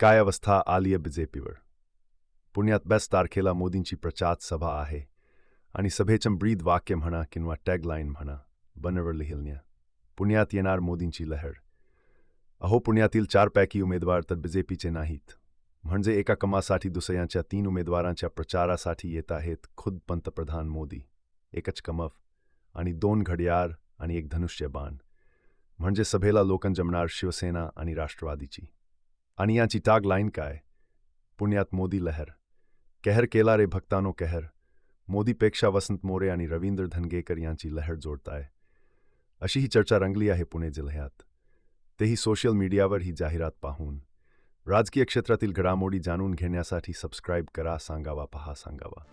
काय अवस्था आलीय बीजेपीवर पुण्यात बेस्ट तारखेला मोदींची प्रचार सभा आहे आणि सभेचं ब्रीद वाक्य म्हणा किंवा टॅगलाईन म्हणा बनवर लिहिलन्या पुण्यात येणार मोदींची लहर. अहो पुण्यातील चारपैकी उमेदवार तर बीजेपीचे नाहीत. म्हणजे एका कमासाठी दुसऱ्यांच्या तीन उमेदवारांच्या प्रचारासाठी येत आहेत खुद पंतप्रधान मोदी. एकच कमफ आणि दोन घड्याळ आणि एक धनुष्य बाण म्हणजे सभेला लोकन जमणार शिवसेना आणि राष्ट्रवादीची. आणि याची टाग लाईन काय? पुण्यात मोदी लहर. कहर केला रे भक्तानो कहर. मोदीपेक्षा वसंत मोरे आणि रवींद्र धनगेकर यांची लहर जोडताय. अशी ही चर्चा रंगली आहे पुणे जिल्ह्यात. तेही सोशल मीडियावर ही जाहिरात पाहून. राजकीय क्षेत्रातील घडामोडी जाणून घेण्यासाठी सबस्क्राईब करा सांगावा पहा सांगावा.